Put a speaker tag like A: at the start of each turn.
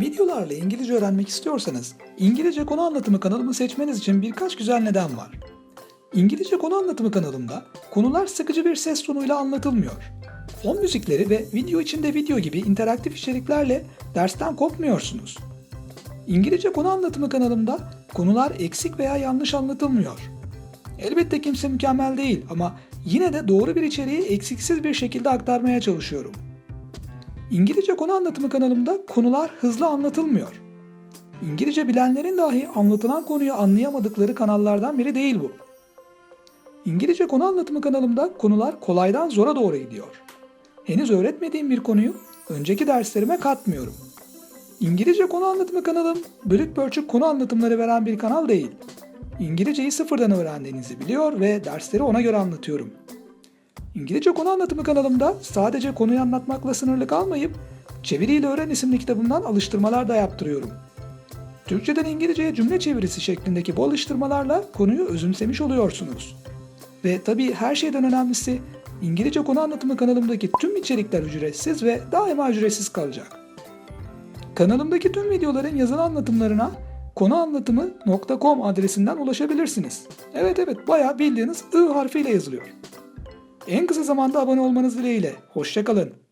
A: Videolarla İngilizce öğrenmek istiyorsanız İngilizce konu anlatımı kanalımı seçmeniz için birkaç güzel neden var. İngilizce konu anlatımı kanalımda konular sıkıcı bir ses tonuyla anlatılmıyor. Fon müzikleri ve video içinde video gibi interaktif içeriklerle dersten kopmuyorsunuz. İngilizce konu anlatımı kanalımda konular eksik veya yanlış anlatılmıyor. Elbette kimse mükemmel değil ama yine de doğru bir içeriği eksiksiz bir şekilde aktarmaya çalışıyorum. İngilizce konu anlatımı kanalımda konular hızlı anlatılmıyor. İngilizce bilenlerin dahi anlatılan konuyu anlayamadıkları kanallardan biri değil bu. İngilizce konu anlatımı kanalımda konular kolaydan zora doğru gidiyor. Henüz öğretmediğim bir konuyu önceki derslerime katmıyorum. İngilizce konu anlatımı kanalım bölük pörçük konu anlatımları veren bir kanal değil. İngilizceyi sıfırdan öğrendiğinizi biliyor ve dersleri ona göre anlatıyorum. İngilizce konu anlatımı kanalımda sadece konuyu anlatmakla sınırlı kalmayıp Çeviriyle Öğren isimli kitabımdan alıştırmalar da yaptırıyorum. Türkçeden İngilizceye cümle çevirisi şeklindeki bu alıştırmalarla konuyu özümsemiş oluyorsunuz. Ve tabii her şeyden önemlisi İngilizce konu anlatımı kanalımdaki tüm içerikler ücretsiz ve daima ücretsiz kalacak. Kanalımdaki tüm videoların yazılı anlatımlarına konuanlatımı.com adresinden ulaşabilirsiniz. Evet evet bayağı bildiğiniz I harfiyle yazılıyor. En kısa zamanda abone olmanız dileğiyle. Hoşçakalın.